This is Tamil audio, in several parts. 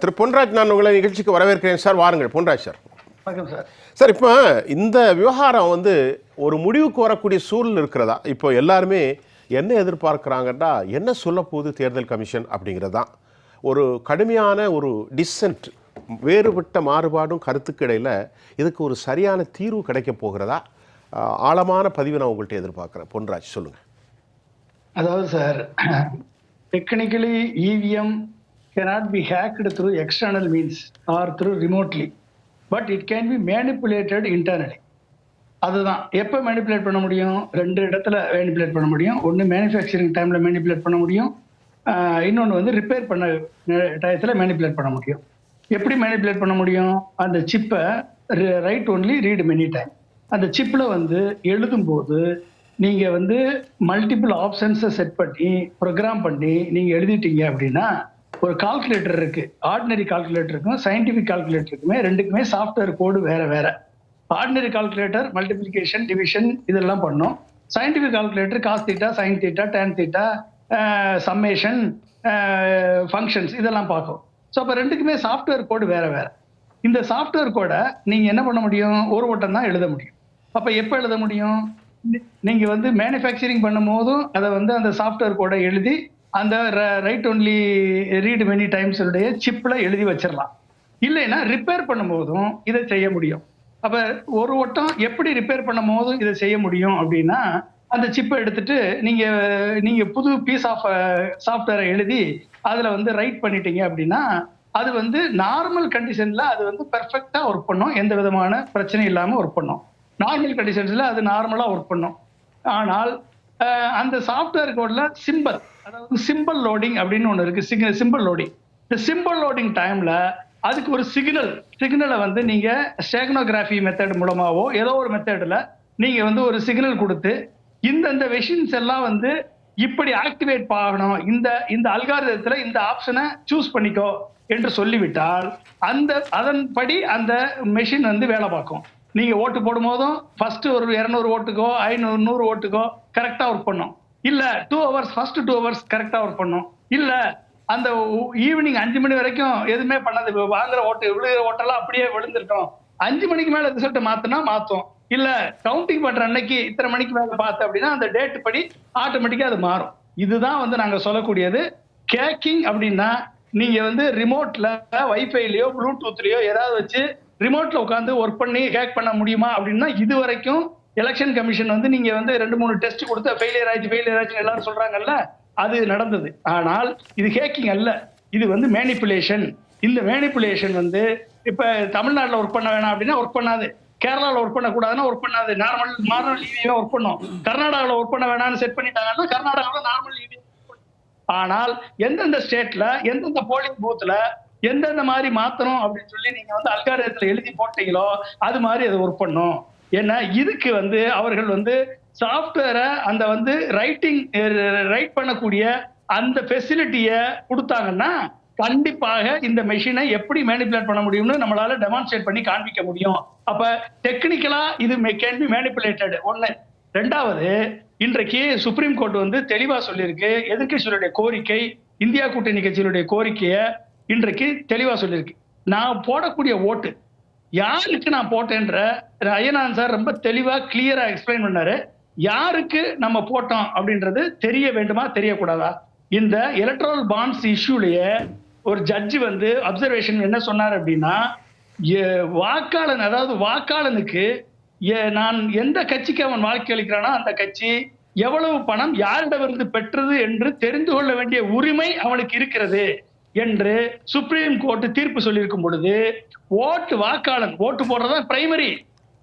திரு பொன்ராஜ் நான் உங்களை நிகழ்ச்சிக்கு வரவேற்கிறேன் சார். வாருங்கள் பொன்ராஜ் சார். வணக்கம் சார். சார் இப்போ இந்த விவகாரம் வந்து ஒரு முடிவுக்கு வரக்கூடிய சூழல் இருக்கிறதா? இப்போ எல்லாருமே என்ன எதிர்பார்க்குறாங்கன்னா என்ன சொல்ல போகுது தேர்தல் கமிஷன் அப்படிங்கிறது தான். ஒரு கடுமையான ஒரு டிசென்ட் வேறுபட்ட மாறுபாடும் கருத்துக்கு இடையில் இதுக்கு ஒரு சரியான தீர்வு கிடைக்க போகிறதா? ஆழமான பதிவு நான் உங்கள்கிட்ட எதிர்பார்க்குறேன். பொன்ராஜ் சொல்லுங்கள் அதாவது sir technically EVM cannot be hacked through external means or through remotely but it can be manipulated internally அதுதான். எப்போ மேனிப்புலேட் பண்ண முடியும்? ரெண்டு இடத்துல மேனிப்புலேட் பண்ண முடியும். ஒன்று மேனுஃபேக்சரிங் டைமில் மேனிப்புலேட் பண்ண முடியும். இன்னொன்று வந்து ரிப்பேர் பண்ண டயத்தில் மேனிப்புலேட் பண்ண முடியும். எப்படி மேனிப்புலேட் பண்ண முடியும்? அந்த சிப்பை write only read many time அந்த சிப்பில் வந்து எழுதும்போது நீங்கள் வந்து மல்டிபிள் ஆப்ஷன்ஸை செட் பண்ணி ப்ரோக்ராம் பண்ணி நீங்கள் எழுதிட்டீங்க அப்படின்னா ஒரு கால்குலேட்டர் இருக்கு. ஆர்டினரி கால்குலேட்டருக்கும் சயின்டிஃபிக் கால்குலேட்டருக்குமே ரெண்டுக்குமே சாஃப்ட்வேர் கோடு வேற வேற. ஆர்டினரி கால்குலேட்டர் மல்டிப்ளிகேஷன் டிவிஷன் இதெல்லாம் பண்ணும். Scientific calculator cos theta sine theta tan theta summation functions இதெல்லாம் பார்க்கும். ஸோ அப்போ ரெண்டுக்குமே சாஃப்ட்வேர் கோடு வேற வேற. இந்த சாஃப்ட்வேர் கோடை நீங்கள் என்ன பண்ண முடியும்? ஒரு ஓட்டம் தான் எழுத முடியும். அப்போ எப்போ எழுத முடியும்? நீங்கள் வந்து மேனுஃபேக்சரிங் பண்ணும் போதும் அதை வந்து அந்த சாஃப்ட்வேர் கோடை எழுதி அந்த write only read many times சிப்பில் எழுதி வச்சிடலாம் இல்லைன்னா ரிப்பேர் பண்ணும்போதும் இதை செய்ய முடியும். அப்போ ஒரு வட்டம் எப்படி ரிப்பேர் பண்ணும் போதும் இதை செய்ய முடியும் அப்படின்னா அந்த சிப்பை எடுத்துட்டு நீங்கள் நீங்கள் புது பீஸ் ஆஃப் சாஃப்ட்வேரை எழுதி அதில் வந்து ரைட் பண்ணிட்டீங்க அப்படின்னா அது வந்து நார்மல் கண்டிஷனில் அது வந்து பெர்ஃபெக்டாக ஒர்க் பண்ணும். எந்த விதமான பிரச்சனையும் இல்லாமல் ஒர்க் பண்ணும். நார்மல் கண்டிஷன்ஸில் அது நார்மலாக ஒர்க் பண்ணும். ஆனால் அந்த சாஃப்ட்வேர் கோட்ல சிம்பிள் அதாவது சிம்பிள் லோடிங் அப்படின்னு ஒன்று இருக்கு. சிக்னல் சிம்பிள் லோடிங் இந்த சிம்பிள் லோடிங் டைம்ல அதுக்கு ஒரு சிக்னல் சிக்னலை வந்து நீங்க ஸ்டேக்னோகிராஃபி மெத்தட் மூலமாவோ ஏதோ ஒரு மெத்தடில் நீங்க வந்து ஒரு சிக்னல் கொடுத்து இந்தந்த வெஷின்ஸ் எல்லாம் வந்து இப்படி ஆக்டிவேட் ஆகணும். இந்த இந்த அல்காரதத்தில் இந்த ஆப்ஷனை சூஸ் பண்ணிக்கோ என்று சொல்லிவிட்டால் அந்த அதன்படி அந்த மெஷின் வந்து வேலை பார்க்கும். நீங்கள் ஓட்டு போடும் போதும் ஃபர்ஸ்ட் ஒரு இரநூறு ஓட்டுக்கோ ஐநூறு நூறு ஓட்டுக்கோ கரெக்டாக ஒர்க் பண்ணும். இல்லை two hours first two hours கரெக்டாக ஒர்க் பண்ணும். இல்லை அந்த ஈவினிங் அஞ்சு மணி வரைக்கும் எதுவுமே பண்ணாது. வாங்குற ஓட்டு விழுகிற ஓட்டெல்லாம் அப்படியே விழுந்துருக்கோம் அஞ்சு மணிக்கு மேல ரிசல்ட் மாத்தினா மாத்தும். இல்ல கவுண்டிங் பண்ற அன்னைக்கு இத்தனை மணிக்கு மேல பார்த்து அப்படின்னா அந்த டேட் படி ஆட்டோமேட்டிக்கா அது மாறும். இதுதான் வந்து நாங்க சொல்லக்கூடியது. கேக்கிங் அப்படின்னா நீங்க வந்து ரிமோட்ல வைஃபைலயோ ப்ளூடூத்லயோ ஏதாவது வச்சு ரிமோட்ல உட்காந்து ஒர்க் பண்ணி ஹேக் பண்ண முடியுமா அப்படின்னா இது வரைக்கும் எலெக்ஷன் கமிஷன் வந்து நீங்க வந்து ரெண்டு மூணு டெஸ்ட் கொடுத்து ஃபெயிலியர் ஆயிடுச்சு ஃபெயிலியர் ஆயிடுச்சு எல்லாரும் சொல்றாங்கல்ல அது நடந்தது. ஆனால் இது ஹேக்கிங் அல்ல. இது வந்து மேனிப்புலேஷன் இந்த மேனிப்புலேஷன் வந்து இப்ப தமிழ்நாட்டில் ஒர்க் பண்ண வேணாம் அப்படின்னா ஒர்க் பண்ணாது. கேரளாவில் ஒர்க் பண்ணக்கூடாதுன்னா ஒர்க் பண்ணாது. நார்மல் நார்மல் ஈவியாக ஒர்க் பண்ணும். கர்நாடகாவில் ஒர்க் பண்ண வேணாம்னு செட் பண்ணிட்டாங்கன்னா கர்நாடகாவில் நார்மல் ஈவி ஆனால் எந்தெந்த ஸ்டேட்ல எந்தெந்த போலிங் பூத்ல எந்தெந்த மாதிரி மாத்தணும் அப்படின்னு சொல்லி நீங்க வந்து அல்காரத்துல எழுதி போட்டீங்களோ அது மாதிரி அதை ஒர்க் பண்ணும். ஏன்னா இதுக்கு வந்து அவர்கள் வந்து சாஃப்ட்வேரை அந்த வந்து ரைட்டிங் ரைட் பண்ணக்கூடிய அந்த ஃபெசிலிட்டியை கொடுத்தாங்கன்னா கண்டிப்பாக இந்த மெஷினை எப்படி மேனிப்புலேட் பண்ண முடியும்னு நம்மளால டெமான்ஸ்ட்ரேட் பண்ணி காண்பிக்க முடியும். அப்ப டெக்னிக்கலா இது கேன் பி மேனிப்புலேட்டட் ஒன்னு ரெண்டாவது இன்றைக்கு சுப்ரீம் கோர்ட் வந்து தெளிவா சொல்லியிருக்கு. எதிர்க்கட்சிகளுடைய கோரிக்கை இந்தியா கூட்டணி கட்சியினுடைய கோரிக்கையை இன்றைக்கு தெளிவாக சொல்லியிருக்கு. நான் போடக்கூடிய ஓட்டு யாருக்கு நான் போட்டேன்ற அய்யனான் சார் ரொம்ப தெளிவாக கிளியராக எக்ஸ்பிளைன் பண்ணாரு. யாருக்கு நம்ம போட்டோம் அப்படின்றது தெரிய வேண்டுமா தெரியக்கூடாதா? இந்த எலக்ட்ரல் பாண்ட்ஸ் இஷ்யூலயே ஒரு ஜட்ஜி வந்து அப்சர்வேஷன் என்ன சொன்னார் அப்படின்னா வாக்காளன் அதாவது வாக்காளனுக்கு எ- நான் எந்த கட்சிக்கு அவன் வாக்கு அளிக்கிறானோ அந்த கட்சி எவ்வளவு பணம் யாரிடமிருந்து பெற்றது என்று தெரிந்து கொள்ள வேண்டிய உரிமை அவனுக்கு இருக்கிறது. என்று சுப்ரீம் கோர்ட் தீர்ப்பு சொல்லியிருக்கும் பொழுது ஓட்டு வாக்காளன் ஓட்டு போடுறதுதான் பிரைமரி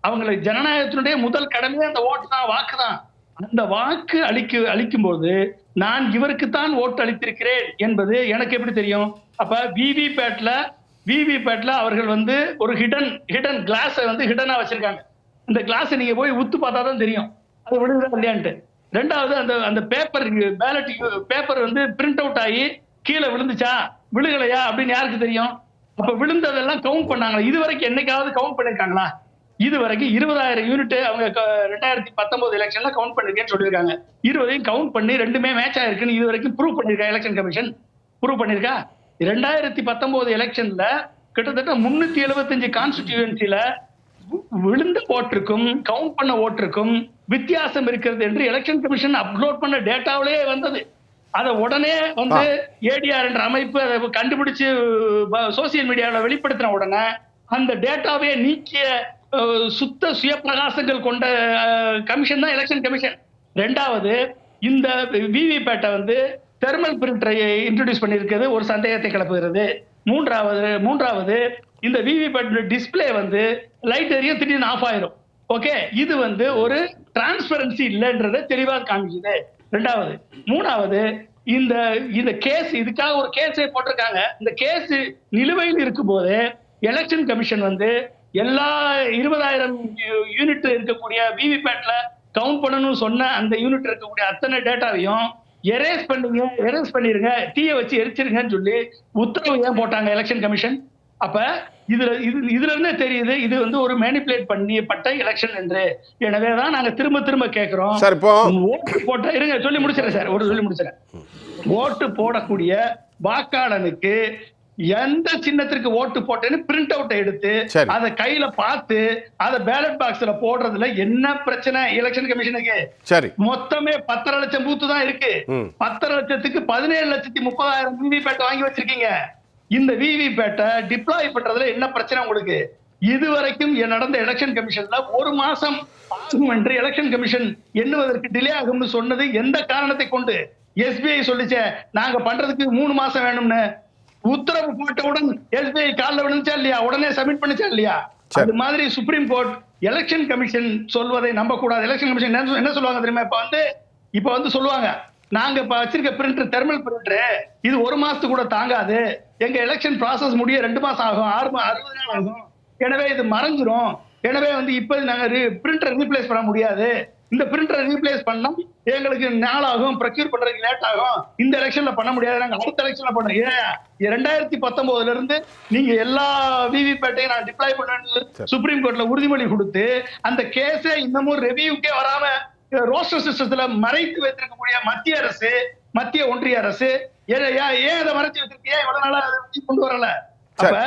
அவங்களுக்கு ஜனநாயகத்தினுடைய முதல் கடமையே அந்த ஓட்டு தான் வாக்கு தான். அந்த வாக்கு அளிக்க அளிக்கும் போது நான் இவருக்குத்தான் ஓட்டு அளித்திருக்கிறேன் என்பது எனக்கு எப்படி தெரியும்? அப்ப விவி பேட்ல விவி பேட்ல அவர்கள் வந்து ஒரு ஹிடன் ஹிடன் கிளாஸை வந்து ஹிடனா வச்சிருக்காங்க. இந்த கிளாஸை நீங்க போய் உத்து பார்த்தா தான் தெரியும். அது விழுகுதா இல்லையான்ட்டு. ரெண்டாவது அந்த அந்த பேப்பர் பேலட் பேப்பர் வந்து பிரிண்ட் அவுட் ஆகி கீழே விழுந்துச்சா? விழுகலையா அப்படின்னு யாருக்கு தெரியும்? அப்ப விழுந்ததெல்லாம் கவுண்ட் பண்ணாங்களா? இது வரைக்கும் என்னைக்காவது கவுண்ட் பண்ணிருக்காங்களா? இது வரைக்கும் இருபதாயிரம் யூனிட் அவங்க ரெண்டாயிரத்தி பத்தொன்பது எலெக்ஷன்ல கவுண்ட் பண்ணிருக்கேன்னு சொல்லியிருக்காங்க. இருபதையும் கவுண்ட் பண்ணி ரெண்டுமே மேட்ச் ஆயிருக்குன்னு இது வரைக்கும் ப்ரூவ் பண்ணிருக்கா எலெக்ஷன் கமிஷன் ப்ரூவ் பண்ணிருக்கா? ரெண்டாயிரத்தி பத்தொன்பது எலெக்ஷன்ல கிட்டத்தட்ட முன்னூத்தி எழுபத்தஞ்சு கான்ஸ்டிடியூன்சில விழுந்த ஓட்டிற்கும் கவுண்ட் பண்ண ஓட்டிற்கும் வித்தியாசம் இருக்கிறது என்று எலெக்ஷன் கமிஷன் அப்லோட் பண்ண டேட்டாவிலேயே வந்தது. அதை உடனே வந்து ஏடிஆர் என்ற அமைப்பு அதை கண்டுபிடிச்சு சோசியல் மீடியாவில் வெளிப்படுத்தின உடனே அந்த டேட்டாவே நீக்கிய சுத்த சுய பிரகாசங்கள் கொண்ட கமிஷன் தான் எலெக்ஷன் கமிஷன் ரெண்டாவது இந்த விவிபேட்டை வந்து தெர்மல் பிரிண்டரை இன்ட்ரோடியூஸ் பண்ணியிருக்கிறது ஒரு சந்தேகத்தை கிளப்புகிறது. மூன்றாவது மூன்றாவது இந்த விவிபேட் டிஸ்ப்ளே வந்து லைட் எரியும் திடீர்னு ஆஃப் ஆயிரும். ஓகே இது வந்து ஒரு டிரான்ஸ்பரன்சி இல்லைன்றதை தெளிவா காமிக்குது. ரெண்டாவது மூணாவது இந்த இந்த கேஸ் இதுக்காக ஒரு கேஸே போட்டிருக்காங்க. இந்த கேஸ் நிலுவையில் இருக்கும்போது எலெக்ஷன் கமிஷன் வந்து எல்லா இருபதாயிரம் யூனிட் இருக்கக்கூடிய விவிபேட்ல கவுண்ட் பண்ணணும்னு சொன்ன அந்த யூனிட் இருக்கக்கூடிய அத்தனை டேட்டாவையும் எரேஸ் பண்ணுங்க எரேஸ் பண்ணிருங்க தீய வச்சு எரிச்சிருங்கன்னு சொல்லி உத்தரவு ஏன் போட்டாங்க எலெக்ஷன் கமிஷன் அப்ப இதுல இது இதுல இருந்தே தெரியுது இது வந்து ஒரு மேனிப்புலேட் பண்ணியப்பட்ட எலெக்ஷன் என்று. எனவே தான் நாங்க திரும்ப திரும்ப கேட்கிறோம். சார் இப்போ ஓட்டு போட்ட இருங்க சொல்லி முடிச்சிடறேன் சார் ஒரு சொல்லி முடிச்சிடறேன். ஓட்டு போடக்கூடிய வாக்காளனுக்கு எந்த சின்னத்திற்கு ஓட்டு போட்டேன்னு பிரிண்ட் அவுட் எடுத்து. அதை கையில பார்த்து அதை பேலட் பாக்ஸ்ல போடுறதுல என்ன பிரச்சனை எலெக்ஷன் கமிஷனுக்கு சரி. மொத்தமே பத்தரை லட்சம் பூத்து தான் இருக்கு. பத்தரை லட்சத்துக்கு பதினேழு லட்சத்தி முப்பதாயிரம் விவி பேட்டை வாங்கி வச்சிருக்கீங்க. இந்த விவி பேட்டை டிப்ளாய் பண்றதுல என்ன பிரச்சனை உங்களுக்கு? இதுவரைக்கும் எ- நடந்த எலெக்ஷன் கமிஷன்ல ஒரு மாசம் ஆகும் என்று எலெக்ஷன் கமிஷன் எண்ணுவதற்கு டிலே ஆகும்னு சொன்னது எந்த காரணத்தை கொண்டு? எஸ்பிஐ சொல்லிச்சே நாங்க பண்றதுக்கு மூணு மாசம் வேணும்னு. உத்தரவு போட்டவுடன் எஸ்பிஐ காலில் விழுந்துச்சா இல்லையா? உடனே சப்மிட் பண்ணுச்சா இல்லையா. அது மாதிரி சுப்ரீம் கோர்ட் எலெக்ஷன் கமிஷன் சொல்வதை நம்ப கூடாது எலெக்ஷன் கமிஷன் என்ன சொல்லுவாங்க தெரியுமா? இப்ப வந்து இப்ப வந்து சொல்லுவாங்க நாங்க இப்ப வச்சிருக்க பிரிண்டர் தெர்மல் பிரிண்டர் இது ஒரு மாசத்துக்கு கூட தாங்காது. எங்க எலெக்ஷன் process முடிய ரெண்டு மாசம் ஆகும் ஆறு அறுபது நாள் ஆகும். எனவே இது மறைஞ்சிரும் எனவே வந்து இப்ப நாங்க பிரிண்டரை ரீப்ளேஸ் பண்ண முடியாது. இந்த பிரிண்டரை ரீப்ளேஸ் பண்ணா எங்களுக்கு நாளாகும் ப்ரொக்யூர் பண்றதுக்கு லேட் ஆகும். இந்த எலெக்ஷன்ல பண்ண முடியாது நாங்க அடுத்த எலெக்ஷன்ல பண்ணோம். ஏன்? ரெண்டாயிரத்தி பத்தொன்பதுல இருந்து நீங்க எல்லா விவி பேட்டையும் நான் டிப்ளாய் பண்ண சுப்ரீம் கோர்ட்ல உறுதிமொழி கொடுத்து அந்த கேஸை இன்னமும் ரெவியூக்கே வராம ரோஸ்டர் சிஸ்டத்துல மறைத்து வைத்திருக்கக்கூடிய மத்திய அரசு மத்திய ஒன்றிய அரசு ஏன் அதை மறைச்சு வச்சிருக்கீங்க இவ்வளவு நாளா கொண்டு வரல? அப்ப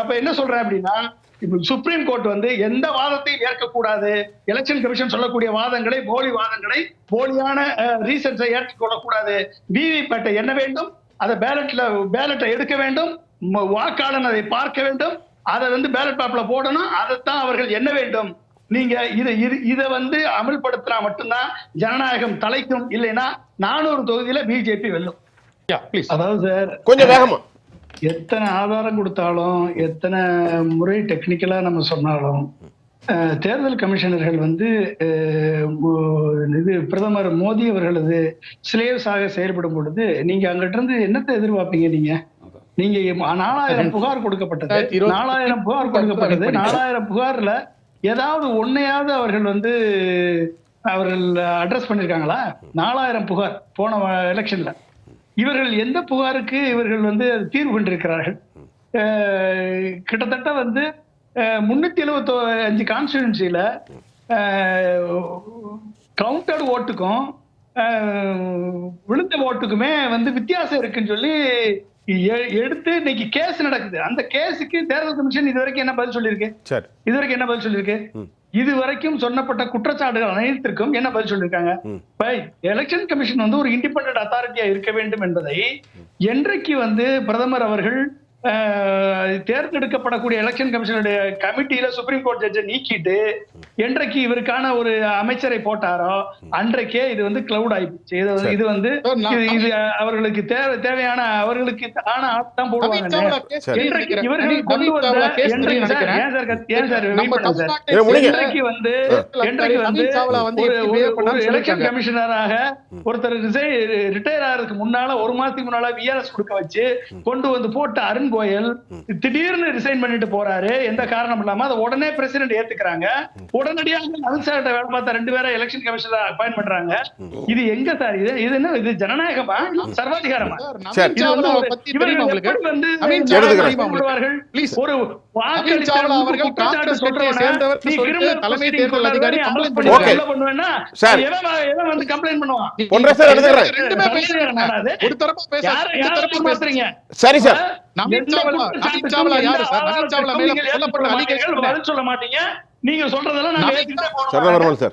அப்ப என்ன சொல்றேன் அப்படின்னா இப்ப சுப்ரீம் கோர்ட் வந்து எந்த வாதத்தையும் ஏற்கக்கூடாது. எலெக்ஷன் கமிஷன் சொல்லக்கூடிய வாதங்களை போலி வாதங்களை போலியான ரீசன்ஸை ஏற்றுக்கொள்ளக்கூடாது விவி பேட்டை என்ன வேண்டும்? அதை பேலட்ல பேலட்டை எடுக்க வேண்டும். வாக்காளன் அதை பார்க்க வேண்டும். அதை வந்து பேலட் பேப்பர்ல போடணும். அதைத்தான் அவர்கள் என்ன வேண்டும். நீங்க இது இது இதை வந்து அமல்படுத்தினா மட்டும்தான் ஜனநாயகம் தலைக்கும். இல்லைன்னா நானூறு தொகுதியில பிஜேபி வெல்லும். அதாவது சார். கொஞ்சம் வேகமா. எத்தனை ஆதாரம் கொடுத்தாலும் எத்தனை முறை டெக்னிக்கலா நம்ம சொன்னாலும் தேர்தல் கமிஷனர்கள் வந்து இது பிரதமர் மோடி அவர்களது ஸ்லேவ்ஸாக செயல்படும் பொழுது நீங்க அங்கிட்ட இருந்து என்னத்தை எதிர்பார்ப்பீங்க நீங்க? நீங்க நாலாயிரம் புகார் கொடுக்கப்பட்டது. நாலாயிரம் புகார் கொடுக்கப்பட்டது. நாலாயிரம் புகார்ல ஏதாவது ஒன்னையாவது அவர்கள் வந்து அவர்கள் அட்ரஸ் பண்ணிருக்காங்களா? நாலாயிரம் புகார் போன எலெக்ஷன்ல இவர்கள் எந்த புகாருக்கு இவர்கள் வந்து தீர்வு கொண்டிருக்கிறார்கள்? கிட்டத்தட்ட வந்து முன்னூத்தி எழுபத்தி அஞ்சு கான்ஸ்டியூன்சில கவுண்டட் ஓட்டுக்கும் விழுந்த ஓட்டுக்குமே வந்து வித்தியாசம் இருக்குன்னு சொல்லி எடுத்து இன்னைக்கு கேஸ் நடக்குது. அந்த கேஸுக்கு தேர்தல் கமிஷன் இது வரைக்கும் என்ன பதில் சொல்லியிருக்கு? சரி. இது வரைக்கும் என்ன பதில் சொல்லியிருக்கு. இது வரைக்கும் சொன்னப்பட்ட குற்றச்சாட்டுகள் அனைத்திற்கும் என்ன பதில் சொல்லியிருக்காங்க? எலெக்ஷன் கமிஷன் வந்து ஒரு இண்டிபெண்டன்ட் அத்தாரிட்டியா இருக்க வேண்டும் என்பதை என்றைக்கு வந்து பிரதமர் அவர்கள் தேர்ந்தெடுக்கப்படக்கூடிய எலெக்ஷன் கமிஷனுடைய கமிட்டியில சுப்ரீம் கோர்ட் ஜட்ஜை நீக்கிட்டு என்றைக்கு இவருக்கான ஒரு அமைச்சரை போட்டாரோ அன்றைக்கே இது வந்து கிளவுட் ஆயிடுச்சு இது வந்து- இது வந்து அவர்களுக்கு தேவை தேவையான அவர்களுக்கு ஆன நவீன் போடுவாங்க. இவர்கள் கொண்டு வந்த என்றைக்கு. ஏன் சார் வந்து என்றைக்கு வந்து ஒரு- எலெக்ஷன். கமிஷனராக ஒருத்தர் ரிட்டையர் ஆகிறதுக்கு முன்னால ஒரு மாசத்துக்கு முன்னால விஆர்எஸ் கொடுக்க வச்சு கொண்டு வந்து போட்டு அருண் கோயல் திடீர்னு ரிசைன் பண்ணிட்டு போறாரு எந்த காரணம் இல்லாம அதை உடனே பிரசிடென்ட் ஏத்துக்கிறாங்க உடனடியாக அமித்ஷா வேலை பார்த்தா ரெண்டு பேரை எலெக்ஷன் கமிஷன்ல அப்பாயின் பண்றாங்க இது எங்க சார் இது இது என்ன இது ஜனநாயகமா சர்வாதிகாரமா சார், இது வந்து ஒரு- சார். சார் நீங்க அலிகேஷன் பதில் சொல்ல மாட்டீங்க? நீங்க சொல்றதெல்லாம் சார்.